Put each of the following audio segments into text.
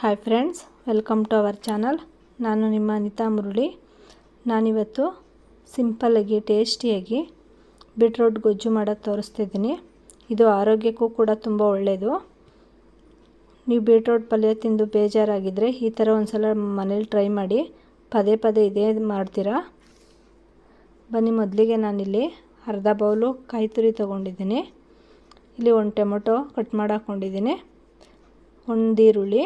Hi friends welcome to our channel ನಾನು ನಿಮ್ಮ ಅನಿತಾ ಮುರುಳಿ. ನಾನಿವತ್ತು ಸಿಂಪಲ್ಲಾಗಿ ಟೇಸ್ಟಿಯಾಗಿ ಬೀಟ್ರೋಟ್ ಗೊಜ್ಜು ಮಾಡೋದು ತೋರಿಸ್ತಿದ್ದೀನಿ. ಇದು ಆರೋಗ್ಯಕ್ಕೂ ಕೂಡ ತುಂಬ ಒಳ್ಳೆಯದು ನೀವು ಬೀಟ್ರೋಟ್ ಪಲ್ಯ ತಿಂದು ಬೇಜಾರಾಗಿದ್ದರೆ ಈ ಥರ ಒಂದು ಸಲ ಮನೇಲಿ ಟ್ರೈ ಮಾಡಿ, ಪದೇ ಪದೇ ಇದೇ ಮಾಡ್ತೀರಾ? ಬನ್ನಿ, ಮೊದಲಿಗೆ ನಾನಿಲ್ಲಿ ಅರ್ಧ ಬೌಲು ಕಾಯಿ ತುರಿ ತೊಗೊಂಡಿದ್ದೀನಿ. ಇಲ್ಲಿ ಒಂದು ಟೊಮೊಟೊ ಕಟ್ ಮಾಡಿ ಹಾಕ್ಕೊಂಡಿದ್ದೀನಿ ಒಂದು ಈರುಳ್ಳಿ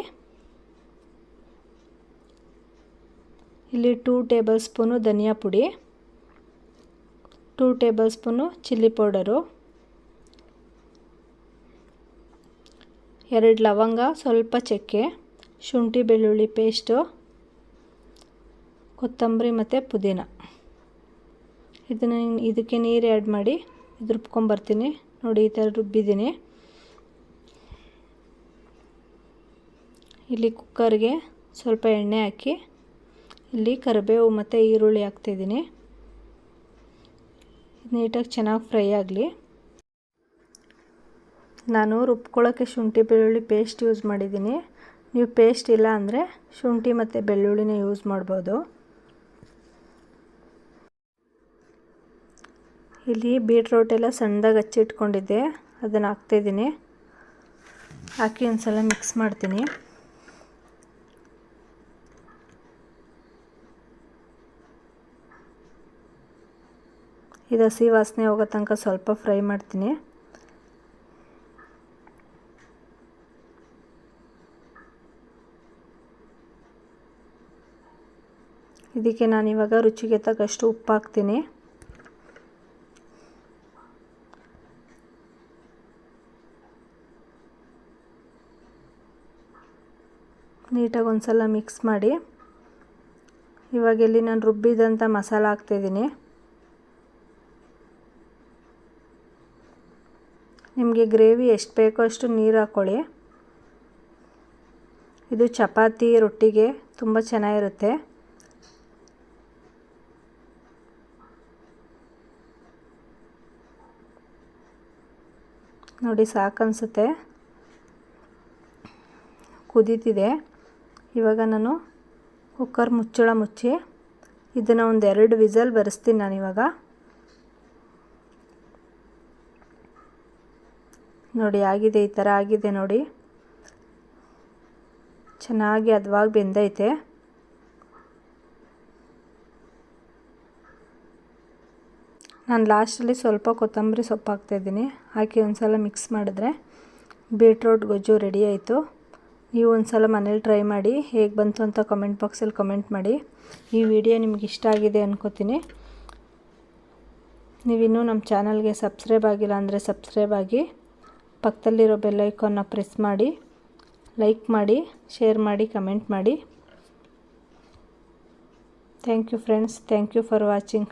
ಇಲ್ಲಿ ಟೂ ಟೇಬಲ್ ಸ್ಪೂನು ಧನಿಯಾ ಪುಡಿ two tablespoon chilli powder ಎರಡು ಲವಂಗ, ಸ್ವಲ್ಪ ಚಕ್ಕೆ, ಶುಂಠಿ ಬೆಳ್ಳುಳ್ಳಿ ಪೇಸ್ಟು ಕೊತ್ತಂಬರಿ ಮತ್ತು ಪುದೀನ. ಇದನ್ನು ಇದಕ್ಕೆ ನೀರು ಆ್ಯಡ್ ಮಾಡಿ ರುಬ್ಕೊಂಬರ್ತೀನಿ ನೋಡಿ ಈ ಥರ ರುಬ್ಬಿದ್ದೀನಿ. ಇಲ್ಲಿ ಕುಕ್ಕರ್ಗೆ ಸ್ವಲ್ಪ ಎಣ್ಣೆ ಹಾಕಿ ಇಲ್ಲಿ ಕರಿಬೇವು ಮತ್ತು ಈರುಳ್ಳಿ ಹಾಕ್ತಿದ್ದೀನಿ. ನೀಟಾಗಿ ಚೆನ್ನಾಗಿ ಫ್ರೈ ಆಗಲಿ. ನಾನು ರುಬ್ಕೊಳ್ಳೋಕ್ಕೆ ಶುಂಠಿ, ಬೆಳ್ಳುಳ್ಳಿ ಪೇಸ್ಟ್ ಯೂಸ್ ಮಾಡಿದ್ದೀನಿ. ನೀವು ಪೇಸ್ಟ್ ಇಲ್ಲ ಅಂದರೆ ಶುಂಠಿ ಮತ್ತು ಬೆಳ್ಳುಳ್ಳಿನೇ ಯೂಸ್ ಮಾಡ್ಬೋದು. ಇಲ್ಲಿ ಬೀಟ್ರೋಟ್ ಎಲ್ಲ ಸಣ್ಣದಾಗಿ ಹಚ್ಚಿಟ್ಕೊಂಡಿದ್ದೆ. ಅದನ್ನು ಹಾಕ್ತಿದ್ದೀನಿ. ಹಾಕಿ ಒಂದು ಸಲ ಮಿಕ್ಸ್ ಮಾಡ್ತೀನಿ. ಇದು ಹಸಿ ವಾಸನೆ ಹೋಗೋ ತನಕ ಸ್ವಲ್ಪ ಫ್ರೈ ಮಾಡ್ತೀನಿ. ಇದಕ್ಕೆ ನಾನು ಇವಾಗ ರುಚಿಗೆ ತಕ್ಕಷ್ಟು ಉಪ್ಪು ಹಾಕ್ತೀನಿ. ನೀಟಾಗಿ ಒಂದು ಸಲ ಮಿಕ್ಸ್ ಮಾಡಿ. ಇವಾಗ ಇಲ್ಲಿ ನಾನು ರುಬ್ಬಿದಂಥ ಮಸಾಲ ಹಾಕ್ತಿದ್ದೀನಿ ನಿಮಗೆ ಗ್ರೇವಿ ಎಷ್ಟು ಬೇಕೋ ಅಷ್ಟು ನೀರು ಹಾಕ್ಕೊಳ್ಳಿ ಇದು ಚಪಾತಿ ರೊಟ್ಟಿಗೆ ತುಂಬ ಚೆನ್ನಾಗಿರುತ್ತೆ. ನೋಡಿ ಸಾಕನ್ಸುತ್ತೆ ಕುದೀತಿದೆ. ಇವಾಗ ನಾನು ಕುಕ್ಕರ್ ಮುಚ್ಚಳ ಮುಚ್ಚಿ ಇದನ್ನು ಒಂದು ಎರಡು ವಿಸಲ್ ಬರೆಸ್ತೀನಿ ನಾನಿವಾಗ ನೋಡಿ, ಆಗಿದೆ, ಈ ಥರ ಆಗಿದೆ ನೋಡಿ. ಚೆನ್ನಾಗಿ ಅದವಾಗಿ ಬೆಂದೈತೆ. ನಾನು ಲಾಸ್ಟಲ್ಲಿ ಸ್ವಲ್ಪ ಕೊತ್ತಂಬರಿ ಸೊಪ್ಪು ಹಾಕ್ತಾಯಿದ್ದೀನಿ ಹಾಕಿ ಒಂದು ಸಲ ಮಿಕ್ಸ್ ಮಾಡಿದ್ರೆ ಬೀಟ್ರೋಟ್ ಗೊಜ್ಜು ರೆಡಿ ಆಯಿತು. ನೀವು ಒಂದು ಸಲ ಮನೇಲಿ ಟ್ರೈ ಮಾಡಿ, ಹೇಗೆ ಬಂತು ಅಂತ ಕಮೆಂಟ್ ಬಾಕ್ಸಲ್ಲಿ ಕಮೆಂಟ್ ಮಾಡಿ. ಈ ವಿಡಿಯೋ ನಿಮ್ಗೆ ಇಷ್ಟ ಆಗಿದೆ ಅನ್ಕೋತೀನಿ. ನೀವಿನ್ನೂ ನಮ್ಮ ಚಾನಲ್ಗೆ ಸಬ್ಸ್ಕ್ರೈಬ್ ಆಗಿಲ್ಲ ಅಂದರೆ ಸಬ್ಸ್ಕ್ರೈಬ್ ಆಗಿ. ಪಕ್ಕದಲ್ಲಿರೋ ಬೆಲ್ಲೈಕನ್ನ ಪ್ರೆಸ್ ಮಾಡಿ ಲೈಕ್ ಮಾಡಿ ಶೇರ್ ಮಾಡಿ ಕಮೆಂಟ್ ಮಾಡಿ. Thank you friends thank you for watching